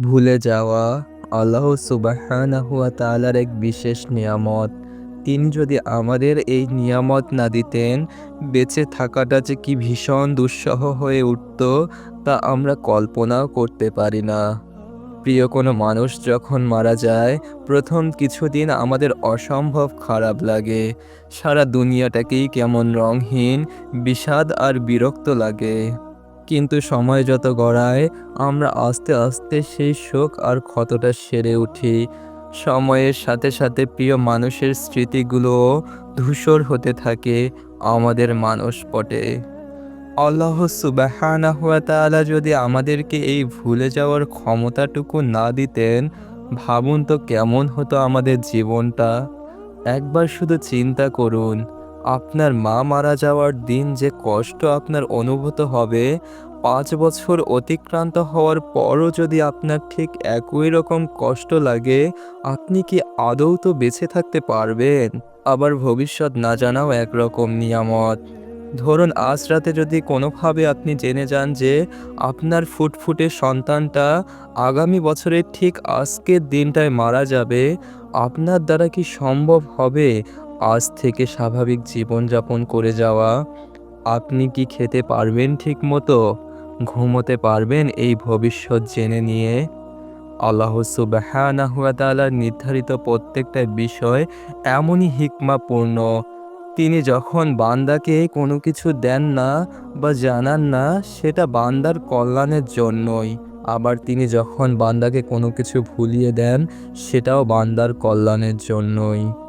ভুলে যাওয়া আল্লাহ সুবাহানাহু ওয়া তাআলার এক বিশেষ নিয়ামত। তিনি যদি আমাদের এই নিয়ামত না দিতেন, বেঁচে থাকাটা যে কি ভীষণ দুঃসহ হয়ে উঠত, তা আমরা কল্পনাও করতে পারি না। প্রিয় কোনো মানুষ যখন মারা যায়, প্রথম কিছুদিন আমাদের অসম্ভব খারাপ লাগে। সারা দুনিয়াটাকেই কেমন রঙহীন, বিষাদ আর বিরক্ত লাগে। কিন্তু সময় যত গড়ায়, আমরা আস্তে আস্তে সেই শোক আর ক্ষতটা সেরে উঠি। সময়ের সাথে সাথে প্রিয় মানুষের স্মৃতিগুলোও ধূসর হতে থাকে, আমাদের মানসপটে আল্লাহ সুবাহানাহু ওয়া তাআলা যদি আমাদেরকে এই ভুলে যাওয়ার ক্ষমতাটুকু না দিতেন, ভাবুন তো কেমন হতো আমাদের জীবনটা। একবার শুধু চিন্তা করুন আপনার মা মারা যাওয়ার দিন যে কষ্ট আপনার অনুভূত হবে, পাঁচ বছর অতিক্রান্ত হওয়ার পরও যদি আপনার ঠিক একই রকম কষ্ট লাগে, আপনি কি আদৌ তো বেঁচে থাকতে পারবেন? আবার ভবিষ্যৎ না জানাও একরকম নিয়ামত। ধরুন, আজ রাতে যদি কোনোভাবে আপনি জেনে যান যে আপনার ফুটফুটে সন্তানটা আগামী বছরের ঠিক আজকের দিনটায় মারা যাবে, আপনার দ্বারা কি সম্ভব হবে? আজ থেকে স্বাভাবিক জীবনযাপন করে যাওয়া। আপনি কি খেতে পারবেন ঠিক মতো ঘুমোতে পারবেন এই ভবিষ্যৎ জেনে নিয়ে। আল্লাহ সুবাহানাহু ওয়া নির্ধারিত প্রত্যেকটা বিষয় এমনই হিকমাপূর্ণ। তিনি যখন বান্দাকে কোনো কিছু দেন না বা জানান না, সেটা বান্দার কল্যাণের জন্যই। আবার তিনি যখন বান্দাকে কোনো কিছু ভুলিয়ে দেন, সেটাও বান্দার কল্যাণের জন্যই।